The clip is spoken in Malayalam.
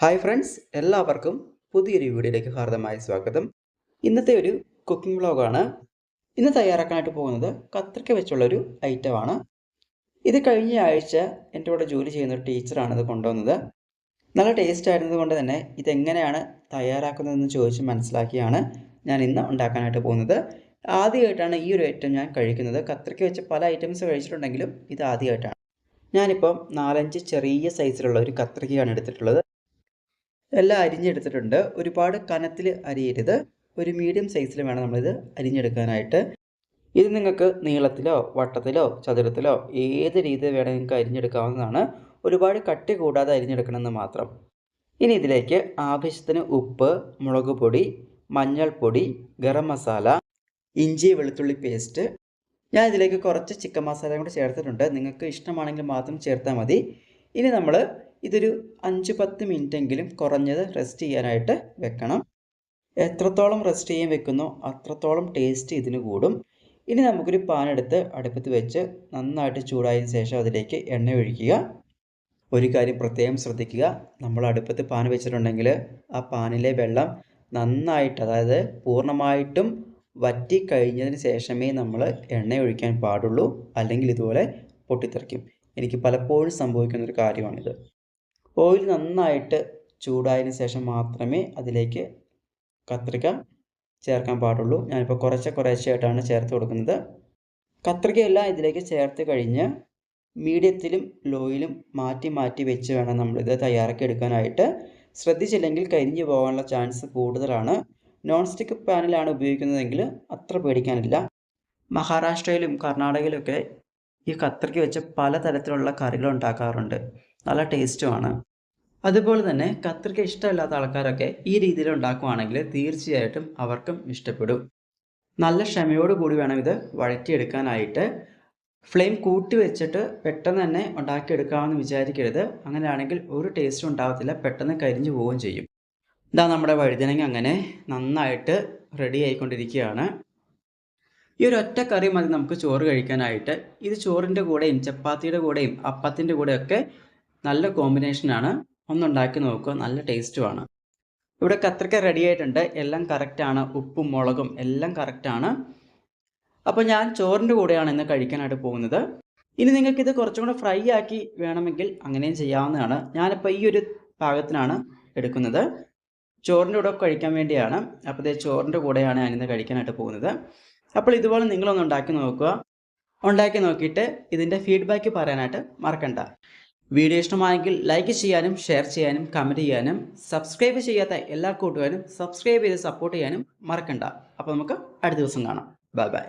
ഹായ് ഫ്രണ്ട്സ് എല്ലാവർക്കും പുതിയൊരു വീഡിയോയിലേക്ക് ഹാർദമായ സ്വാഗതം. ഇന്നത്തെ ഒരു കുക്കിംഗ് വ്ളോഗാണ് ഇന്ന് തയ്യാറാക്കാനായിട്ട് പോകുന്നത് കത്രിക്ക വെച്ചുള്ളൊരു ഐറ്റമാണ് ഇത് കഴിഞ്ഞ ആഴ്ച എന്റെ കൂടെ ജോലി ചെയ്യുന്ന ഒരു ടീച്ചറാണ് ഇത് കൊണ്ടുവന്നത്. നല്ല ടേസ്റ്റ് ആയിരുന്നതുകൊണ്ട് തന്നെ ഇതെങ്ങനെയാണ് തയ്യാറാക്കുന്നതെന്ന് ചോദിച്ച് മനസ്സിലാക്കിയാണ് ഞാൻ ഇന്ന് ഉണ്ടാക്കാനായിട്ട് പോകുന്നത്. ആദ്യമായിട്ടാണ് ഈ ഒരു ഐറ്റം ഞാൻ കഴിക്കുന്നത്. കത്രിക്ക വെച്ച പല ഐറ്റംസ് കഴിച്ചിട്ടുണ്ടെങ്കിലും ഇത് ആദ്യമായിട്ടാണ്. ഞാനിപ്പം നാലഞ്ച് ചെറിയ സൈസിലുള്ള ഒരു കത്രികയാണ് എടുത്തിട്ടുള്ളത്. എല്ലാം അരിഞ്ഞെടുത്തിട്ടുണ്ട്. ഒരുപാട് കനത്തിൽ അരിയരുത്. ഒരു മീഡിയം സൈസിൽ വേണം നമ്മളിത് അരിഞ്ഞെടുക്കാനായിട്ട്. ഇത് നിങ്ങൾക്ക് നീളത്തിലോ വട്ടത്തിലോ ചതുരത്തിലോ ഏത് രീതിയിൽ വേണമെങ്കിൽ നിങ്ങൾക്ക് അരിഞ്ഞെടുക്കാവുന്നതാണ്. ഒരുപാട് കട്ടി കൂടാതെ അരിഞ്ഞെടുക്കണമെന്ന് മാത്രം. ഇനി ഇതിലേക്ക് ആവശ്യത്തിന് ഉപ്പ് മുളക് പൊടി മഞ്ഞൾപ്പൊടി ഗരം മസാല ഇഞ്ചി വെളുത്തുള്ളി പേസ്റ്റ് ഞാൻ ഇതിലേക്ക് കുറച്ച് ചിക്കൻ മസാലയും കൂടി ചേർത്തിട്ടുണ്ട്. നിങ്ങൾക്ക് ഇഷ്ടമാണെങ്കിൽ മാത്രം ചേർത്താൽ മതി. ഇനി നമ്മൾ ഇതൊരു അഞ്ച് പത്ത് മിനിറ്റെങ്കിലും കുറഞ്ഞത് റെസ്റ്റ് ചെയ്യാനായിട്ട് വെക്കണം. എത്രത്തോളം റെസ്റ്റ് ചെയ്യാൻ വെക്കുന്നോ അത്രത്തോളം ടേസ്റ്റ് ഇതിന് കൂടും. ഇനി നമുക്കൊരു പാൻ എടുത്ത് അടുപ്പത്ത് വെച്ച് നന്നായിട്ട് ചൂടായതിന് ശേഷം അതിലേക്ക് എണ്ണ ഒഴിക്കുക. ഒരു കാര്യം പ്രത്യേകം ശ്രദ്ധിക്കുക. നമ്മൾ അടുപ്പത്ത് പാൻ വെച്ചിട്ടുണ്ടെങ്കിൽ ആ പാനിലെ വെള്ളം നന്നായിട്ട് അതായത് പൂർണമായിട്ടും വറ്റി കഴിഞ്ഞതിന് ശേഷമേ നമ്മൾ എണ്ണ ഒഴിക്കാൻ പാടുള്ളൂ. അല്ലെങ്കിൽ ഇതുപോലെ പൊട്ടിത്തെറിക്കും. എനിക്ക് പലപ്പോഴും സംഭവിക്കുന്ന ഒരു കാര്യമാണിത്. ഓയിൽ നന്നായിട്ട് ചൂടായതിന് ശേഷം മാത്രമേ അതിലേക്ക് കത്രിക ചേർക്കാൻ പാടുള്ളൂ. ഞാനിപ്പോൾ കുറച്ച് കുറേശ്ശായിട്ടാണ് ചേർത്ത് കൊടുക്കുന്നത്. കത്രികയെല്ലാം ഇതിലേക്ക് ചേർത്ത് കഴിഞ്ഞ് മീഡിയത്തിലും ലോയിലും മാറ്റി മാറ്റി വെച്ച് വേണം നമ്മളിത് തയ്യാറാക്കി എടുക്കാനായിട്ട്. ശ്രദ്ധിച്ചില്ലെങ്കിൽ കരിഞ്ഞു പോകാനുള്ള ചാൻസ് കൂടുതലാണ്. നോൺ സ്റ്റിക്ക് പാനിലാണ് ഉപയോഗിക്കുന്നതെങ്കിൽ അത്ര പേടിക്കാനില്ല. മഹാരാഷ്ട്രയിലും കർണാടകയിലൊക്കെ ഈ കത്രിക വെച്ച് പലതരത്തിലുള്ള കറികൾ ഉണ്ടാക്കാറുണ്ട്. നല്ല ടേസ്റ്റുമാണ് അതുപോലെ തന്നെ കത്രിക ഇഷ്ടമില്ലാത്ത ആൾക്കാരൊക്കെ ഈ രീതിയിൽ ഉണ്ടാക്കുവാണെങ്കിൽ തീർച്ചയായിട്ടും അവർക്കും ഇഷ്ടപ്പെടും. നല്ല ക്ഷമയോട് കൂടി വേണം ഇത് വഴറ്റിയെടുക്കാനായിട്ട്. ഫ്ലെയിം കൂട്ടി വെച്ചിട്ട് പെട്ടെന്ന് തന്നെ ഉണ്ടാക്കിയെടുക്കാമെന്ന് വിചാരിക്കരുത്. അങ്ങനെയാണെങ്കിൽ ഒരു ടേസ്റ്റും ഉണ്ടാകത്തില്ല പെട്ടെന്ന് കരിഞ്ഞു പോവുകയും ചെയ്യും. ഇതാ നമ്മുടെ വഴുതനങ്ങ അങ്ങനെ നന്നായിട്ട് റെഡി ആയിക്കൊണ്ടിരിക്കുകയാണ്. ഈ ഒരു ഒറ്റ കറി മതി നമുക്ക് ചോറ് കഴിക്കാനായിട്ട്. ഇത് ചോറിന്റെ കൂടെയും ചപ്പാത്തിയുടെ കൂടെയും അപ്പത്തിന്റെ കൂടെയൊക്കെ നല്ല കോമ്പിനേഷനാണ് ഒന്നുണ്ടാക്കി നോക്കുക നല്ല ടേസ്റ്റുമാണ് ഇവിടെ കത്രിക്ക റെഡി ആയിട്ടുണ്ട്. എല്ലാം കറക്റ്റാണ് ഉപ്പും മുളകും എല്ലാം കറക്റ്റാണ് അപ്പോൾ ഞാൻ ചോറിന്റെ കൂടെയാണ് ഇന്ന് കഴിക്കാനായിട്ട് പോകുന്നത്. ഇനി നിങ്ങൾക്ക് ഇത് കുറച്ചും കൂടെ ഫ്രൈ ആക്കി വേണമെങ്കിൽ അങ്ങനെയും ചെയ്യാവുന്നതാണ്. ഞാനിപ്പോൾ ഈ ഒരു പാകത്തിനാണ് എടുക്കുന്നത്. ചോറിന്റെ കൂടെ കഴിക്കാൻ വേണ്ടിയാണ്. അപ്പോൾ ഇത് ചോറിന്റെ കൂടെയാണ് ഞാനിന്ന് കഴിക്കാനായിട്ട് പോകുന്നത്. അപ്പോൾ ഇതുപോലെ നിങ്ങളൊന്ന് ഉണ്ടാക്കി നോക്കുക. ഉണ്ടാക്കി നോക്കിയിട്ട് ഇതിന്റെ ഫീഡ്ബാക്ക് പറയാനായിട്ട് മറക്കണ്ട. വീഡിയോ ഇഷ്ടമായെങ്കിൽ ലൈക്ക് ചെയ്യാനും ഷെയർ ചെയ്യാനും കമന്റ് ചെയ്യാനും സബ്സ്ക്രൈബ് ചെയ്യാത്ത എല്ലാ കൂട്ടുകാരും സബ്സ്ക്രൈബ് ചെയ്ത് സപ്പോർട്ട് ചെയ്യാനും മറക്കണ്ട. അപ്പോൾ നമുക്ക് അടുത്ത ദിവസം കാണാം. Bye bye